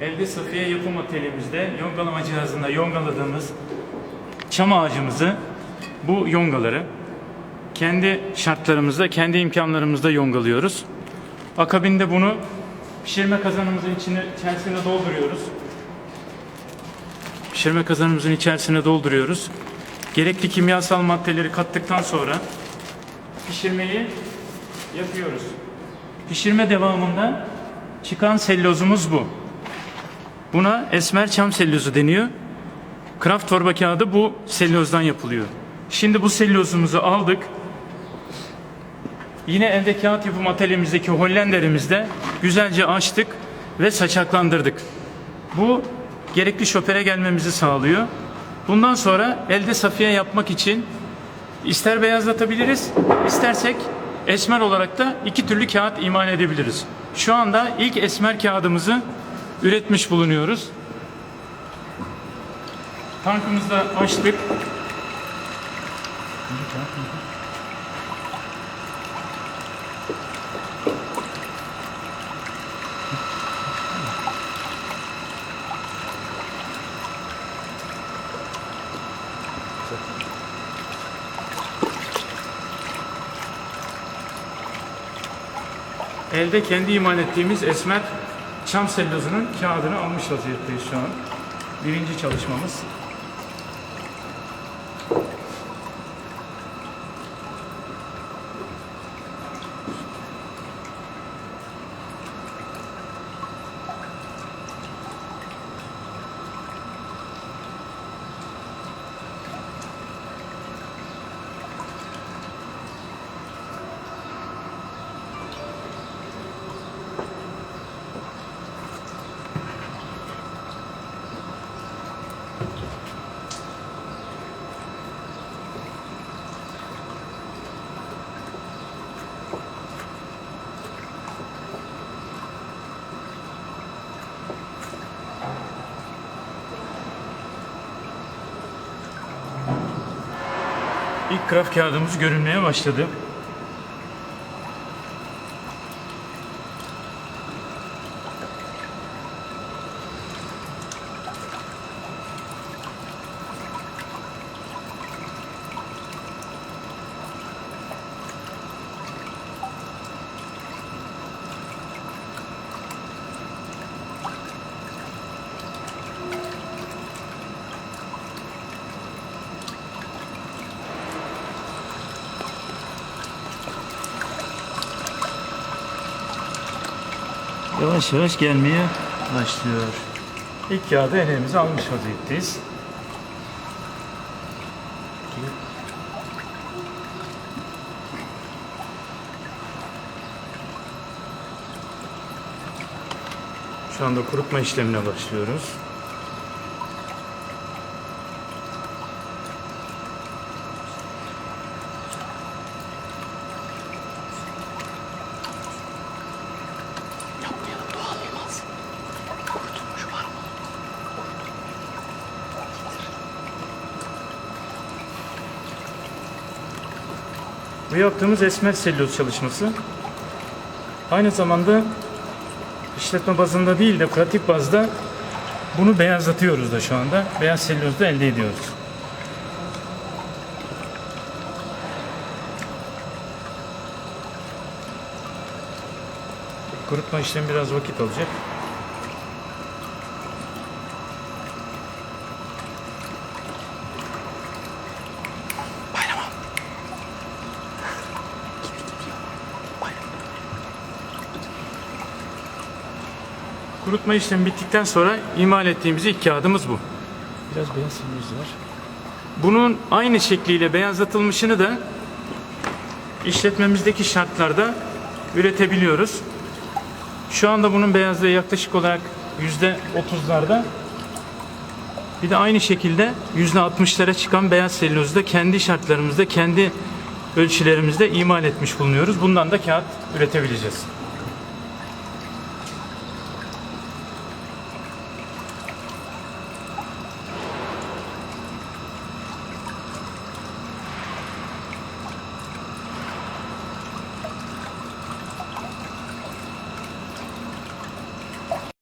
Elde Safiye Yapım Atölyemizde yongalama cihazında yongaladığımız çam ağacımızı bu yongaları kendi şartlarımızda, kendi imkanlarımızda yongalıyoruz. Akabinde bunu pişirme kazanımızın içine, içerisine dolduruyoruz. Pişirme kazanımızın içerisine dolduruyoruz. Gerekli kimyasal maddeleri kattıktan sonra pişirmeyi yapıyoruz. Pişirme devamında çıkan sellozumuz bu. Buna esmer çam sellozu deniyor. Kraft torba kağıdı bu sellozdan yapılıyor. Şimdi bu sellozumuzu aldık. Yine elde kağıt yapım atölyemizdeki hollenderimizde güzelce açtık ve saçaklandırdık. Bu gerekli şopere gelmemizi sağlıyor. Bundan sonra elde safiye yapmak için ister beyazlatabiliriz, istersek esmer olarak da iki türlü kağıt imal edebiliriz. Şu anda ilk esmer kağıdımızı üretmiş bulunuyoruz. Tankımızda açtık. Elde kendi imal ettiğimiz esmer çam sellozunun kağıdını almış vaziyetteyiz şu an. Birinci çalışmamız. İlk kraft kağıdımız görünmeye başladı. Yavaş yavaş gelmeye başlıyor. İlk kağıdı elimize almış vaziyetteyiz. Şu anda kurutma işlemine başlıyoruz. Bu yaptığımız esmer selüloz çalışması aynı zamanda işletme bazında değil de pratik bazda bunu beyazlatıyoruz da şu anda. Beyaz selüloz da elde ediyoruz. Kurutma işlemi biraz vakit alacak. Kurutma işlemi bittikten sonra imal ettiğimiz ilk kağıdımız bu. Biraz beyaz selüloz var. Bunun aynı şekliyle beyazlatılmışını da işletmemizdeki şartlarda üretebiliyoruz. Şu anda bunun beyazlığı yaklaşık olarak yüzde otuzlarda. Bir de aynı şekilde yüzde altmışlara çıkan beyaz selülozu da kendi şartlarımızda, kendi ölçülerimizde imal etmiş bulunuyoruz. Bundan da kağıt üretebileceğiz.